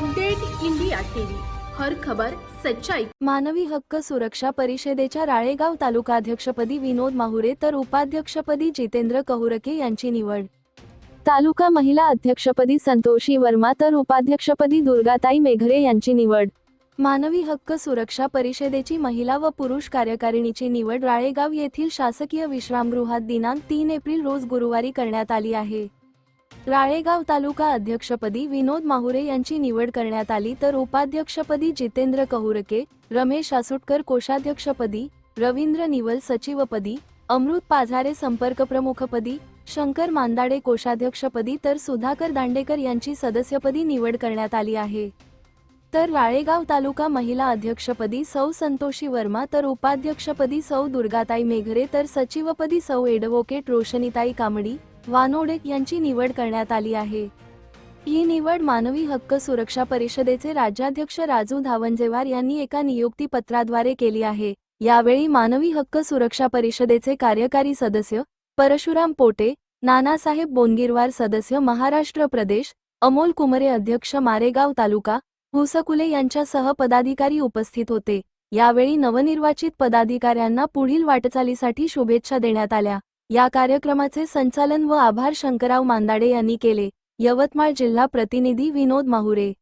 Update India TV. हर खबर सच्चाई. मानवी हक्क सुरक्षा परिषदेच्या राळेगाव तालुकाध्यक्षपदी विनोद माहुरे तर उपाध्यक्षपदी जितेंद्र कहुरके यांची निवड. तालुका महिला अध्यक्षपदी संतोषी वर्मा तर उपाध्यक्षपदी दुर्गाताई मेघरे यांची निवड. मानवी हक्क सुरक्षा परिषदेची महिला व पुरुष कार्यकारिणीची निवड राळेगाव येथील शासकीय विश्रामगृहात दिनांक तीन एप्रिल रोज गुरुवारी करण्यात आली आहे. राळेगाव तालुका अध्यक्षपदी विनोद माहुरे यांची निवड करण्यात आली तर उपाध्यक्षपदी जितेंद्र कहुरके रमेश आसुटकर कोषाध्यक्षपदी रवींद्र निवल सचिवपदी अमृत पाझारे संपर्कप्रमुखपदी शंकर मांदाडे कोषाध्यक्षपदी तर सुधाकर दांडेकर यांची सदस्यपदी निवड करण्यात आली आहे. तर राळेगाव तालुका महिला अध्यक्षपदी सौ संतोषी वर्मा तर उपाध्यक्षपदी सौ दुर्गाताई मेघरे तर सचिवपदी सौ एडव्होकेट रोशनीताई कांबडी वानोडे यांची निवड करण्यात आली आहे. ही निवड मानवी हक्क सुरक्षा परिषदेचे राज्याध्यक्ष राजू धावंजेवार यांनी एका नियुक्ती पत्राद्वारे केली आहे. यावेळी मानवी हक्क सुरक्षा परिषदेचे कार्यकारी सदस्य परशुराम पोटे नानासाहेब बोनगिरवार सदस्य महाराष्ट्र प्रदेश अमोल कुमरे अध्यक्ष मारेगाव तालुका हुसकुले यांच्यासह पदाधिकारी उपस्थित होते. यावेळी नवनिर्वाचित पदाधिकाऱ्यांना पुढील वाटचालीसाठी शुभेच्छा देण्यात आल्या. या कार्यक्रमाचे संचालन व आभार शंकरराव मांदाडे यांनी केले. यवतमाळ जिल्हा प्रतिनिधी विनोद माहुरे.